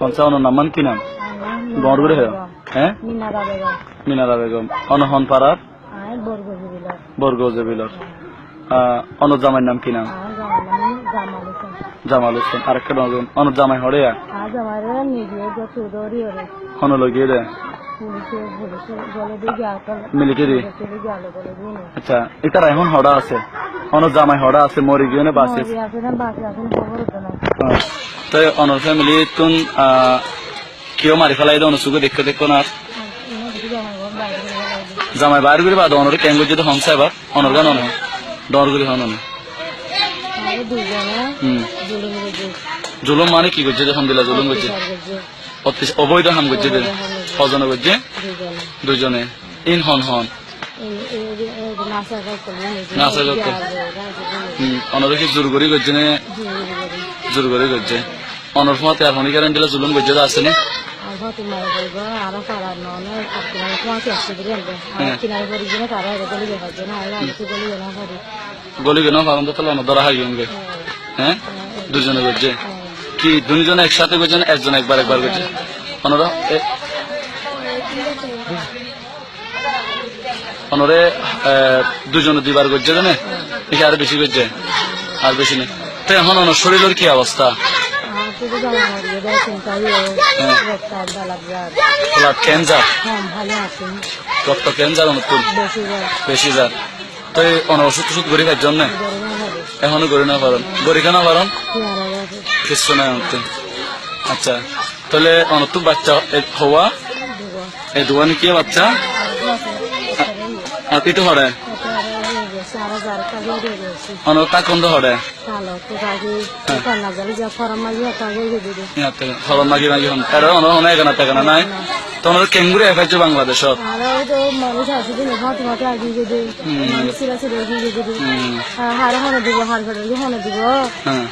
On নামান কি নাম বড়গুড়ে হে হ্যাঁ মিনারা বেগম মিনারা বেগম অনহন পাড়ার আর বরগজি বিলাস বর্গ জেবিলর অনর জামাইয়ের নাম কি নাম জামাল হোসেন জামাল হোসেন আরেকটা নজন জামাই হরে নিজে যে লগিয়ে দে বলে দিয়ে আচ্ছা এটার এখন হড়া আছে অনর জামাই হড়া আছে মরি গিয়ে বাসে আছে না বাকি আছে না তো অনর ফ্যামিলি তুন কেউ মারি ফেলাই দে অনুসুকে দেখতে দেখো না জামাই বাইরে করে বাদ অনর কেন যদি হংসা এবার অনর গান অনে। ডর করে হন অনে। হুম। জুলুম মানে কি করছে যখন দিলা জুলুম করছে অবৈধ হাম করছে হজনে করছে দুজনে। ইন হন হন। নাসা। হুম, অনর কি জোর করি। করছে জোর করি করছে। অনর ফতে আর হনি দিলা জুলুম করছে তো আছে না আর ভাতি মারা যাইব আর পাড়ার ননে আপনার কোয়াতে আসতে দিলে আর কিনারে পড়ি জন্য তারা এটা গলি দেখাচ্ছে না আর আমি তো গলি না পারি। গলি কেন কারণ তো তাহলে অনর ধরা হাই হ্যাঁ? দুজনে করছে। কি দুজনে একসাথে করছে একজন একবার একবার করছে? অনরা অনরে দুজনে দুইবার করছে জানে? আর বেশি করছে। আর বেশি নেই। তো এখন অনর শরীরের কি অবস্থা? Blood cancer? ভালো রক্ত ক্যান্সার অনুকূল? বেশি যার তো এই ওষুধ টষুধ গড়ি খার জন্য? না এখনও গড়ি না পারেন গড়ি কেন পারেন কিছু অনতে। আচ্ছা তাহলে অনত বাচ্চা এ- হওয়া? দিব এই কি বাচ্চা? আর পিঠু হরে? সারা যার কাজে দিয়ে গেছি। অনর তা কন্দ হরে কালো তো কাজে কন্যা গেলে যা ফরম মাঝে কাজে দিয়ে দিবে। হরম মাগি মাগি হন। এর অনর হনে এখানে তেখানে নাই। তোমার কেঙ্গুরি এফাইছে বাংলাদেশত। আর ওই তো মানুষ আছে যে ভাতি মাটি আগিয়ে দিয়ে দেয় মানুষ দিয়ে দেয় হুম, দিব হাড় ফেটে হনে দিব। হ্যাঁ।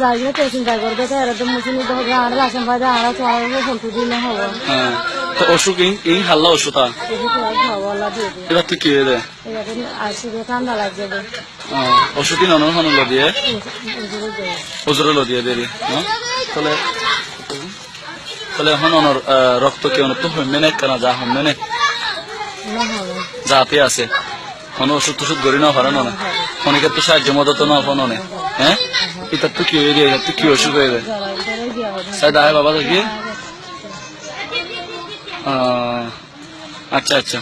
যাই তো চিন্তা করবে তো এরা তো তো হবে। আর লাসন ভাই আর চড়াবে ফোনটু দিলে হব। তো অসুখ ইন হাল্লা অসুখ এবার তুই কি হয়ে আসবে ঠান্ডা হন দিয়ে? দেয় দেরি? তাহলে তাহলে এখন অনর রক্ত কি অনত হইমে নে কেনা যা হইমে নে না হবে। যাতে আছে। কোন ওষুধ টষুধ গড়ি না পারে না। অনেকের তো সাহায্য মদত না ফোন হ্যাঁ? এটা তো কি হয়ে দিয়ে এটা তো কি অসুখ হয়ে যায় জড়াই ধরে গিয়ে হবে সাই দায় বাবা দেখি। আচ্ছা আচ্ছা।